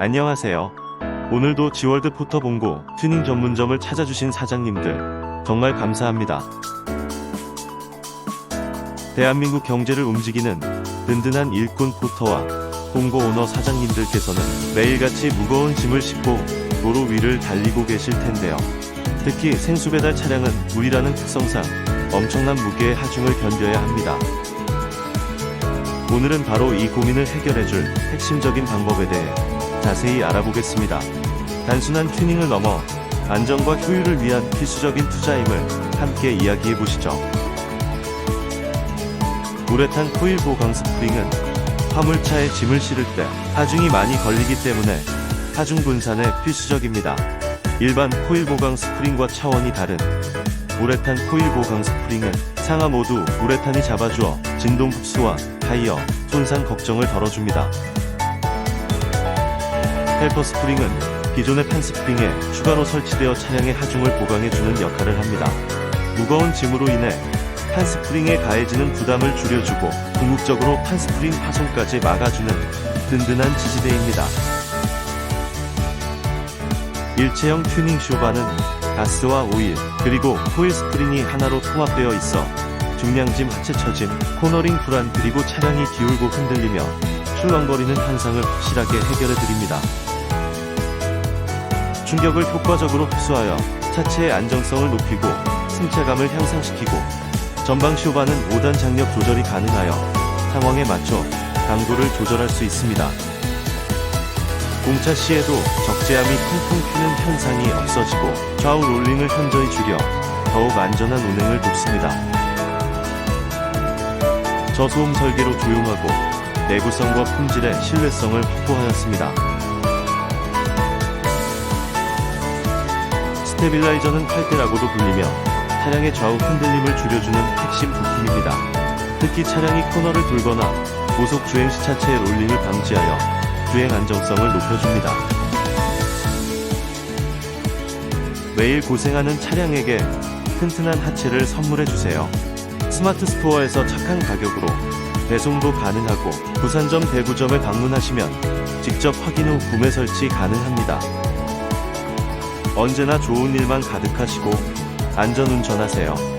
안녕하세요. 오늘도 지월드 포터 봉고 튜닝 전문점을 찾아주신 사장님들 정말 감사합니다. 대한민국 경제를 움직이는 든든한 일꾼 포터와 봉고 오너 사장님들께서는 매일같이 무거운 짐을 싣고 도로 위를 달리고 계실 텐데요. 특히 생수 배달 차량은 물이라는 특성상 엄청난 무게의 하중을 견뎌야 합니다. 오늘은 바로 이 고민을 해결해줄 핵심적인 방법에 대해 자세히 알아보겠습니다. 단순한 튜닝을 넘어 안전과 효율을 위한 필수적인 투자임을 함께 이야기해 보시죠. 우레탄 코일 보강 스프링은 화물차에 짐을 실을 때 하중이 많이 걸리기 때문에 하중 분산에 필수적입니다. 일반 코일 보강 스프링과 차원이 다른 우레탄 코일 보강 스프링은 상하 모두 우레탄이 잡아주어 진동 흡수와 타이어 손상 걱정을 덜어줍니다. 헬퍼 스프링은 기존의 펜 스프링에 추가로 설치되어 차량의 하중을 보강해주는 역할을 합니다. 무거운 짐으로 인해 판 스프링에 가해지는 부담을 줄여주고 궁극적으로 판 스프링 파손까지 막아주는 든든한 지지대입니다. 일체형 튜닝 쇼바는 가스와 오일, 그리고 코일 스프링이 하나로 통합되어 있어 중량짐 하체 처짐, 코너링 불안 그리고 차량이 기울고 흔들리며 출렁거리는 현상을 확실하게 해결해 드립니다. 충격을 효과적으로 흡수하여 차체의 안정성을 높이고 승차감을 향상시키고 전방 쇼바는 5단 장력 조절이 가능하여 상황에 맞춰 강도를 조절할 수 있습니다. 공차 시에도 적재함이 퉁퉁 튀는 현상이 없어지고 좌우 롤링을 현저히 줄여 더욱 안전한 운행을 돕습니다. 저소음 설계로 조용하고 내구성과 품질의 신뢰성을 확보하였습니다. 스테빌라이저는 팔대라고도 불리며 차량의 좌우 흔들림을 줄여주는 핵심 부품입니다. 특히 차량이 코너를 돌거나 고속 주행 시 차체의 롤링을 방지하여 주행 안정성을 높여줍니다. 매일 고생하는 차량에게 튼튼한 하체를 선물해주세요. 스마트 스토어에서 착한 가격으로 배송도 가능하고 부산점 대구점에 방문하시면 직접 확인 후 구매 설치 가능합니다. 언제나 좋은 일만 가득하시고 안전 운전하세요.